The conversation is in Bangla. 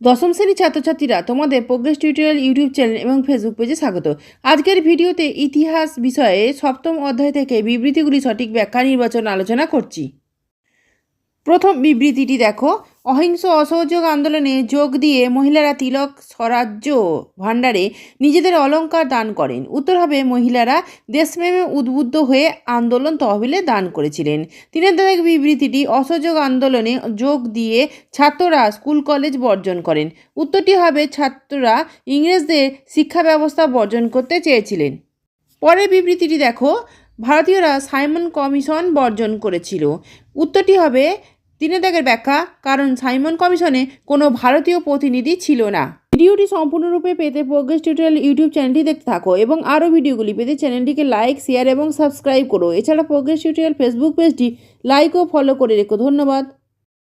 দশম শ্রেণির ছাত্রছাত্রীরা তোমাদের প্রোগ্রেস টিউটোরিয়াল ইউটিউব চ্যানেল এবং ফেসবুক পেজে স্বাগত। আজকের ভিডিওতে ইতিহাস বিষয়ে সপ্তম অধ্যায় থেকে বিবৃতিগুলি সঠিক ব্যাখ্যা নির্বাচন আলোচনা করছি। প্রথম বিবৃতিটি দেখো অহিংস অসহযোগ আন্দোলনে যোগ দিয়ে মহিলারা তিলক স্বরাজ্য ভাণ্ডারে নিজেদের অলংকার দান করেন। উত্তর হবে, মহিলারা দেশপ্রেমে উদ্বুদ্ধ হয়ে আন্দোলন তহবিলে দান করেছিলেন। তিন তারিখ বিবৃতিটি, অসহযোগ আন্দোলনে যোগ দিয়ে ছাত্ররা স্কুল, কলেজ বর্জন করেন। উত্তরটি হবে, ছাত্ররা ইংরেজদের শিক্ষা ব্যবস্থা বর্জন করতে চেয়েছিলেন। পরের বিবৃতিটি দেখো, ভারতীয়রা সাইমন কমিশন বর্জন করেছিল। উত্তরটি হবে তিনে তাকে ব্যাখ্যা, কারণ সাইমন কমিশনে কোনো ভারতীয় প্রতিনিধি ছিল না। ভিডিওটি সম্পূর্ণরূপে পেতে প্রোগ্রেস টিউটোরিয়াল ইউটিউব চ্যানেলটি দেখতে থাকো এবং আরও ভিডিওগুলি পেতে চ্যানেলটিকে লাইক, শেয়ার এবং সাবস্ক্রাইব করো। এছাড়া প্রোগ্রেস টিউটোরিয়াল ফেসবুক পেজটি লাইক ও ফলো করে রেখো। ধন্যবাদ।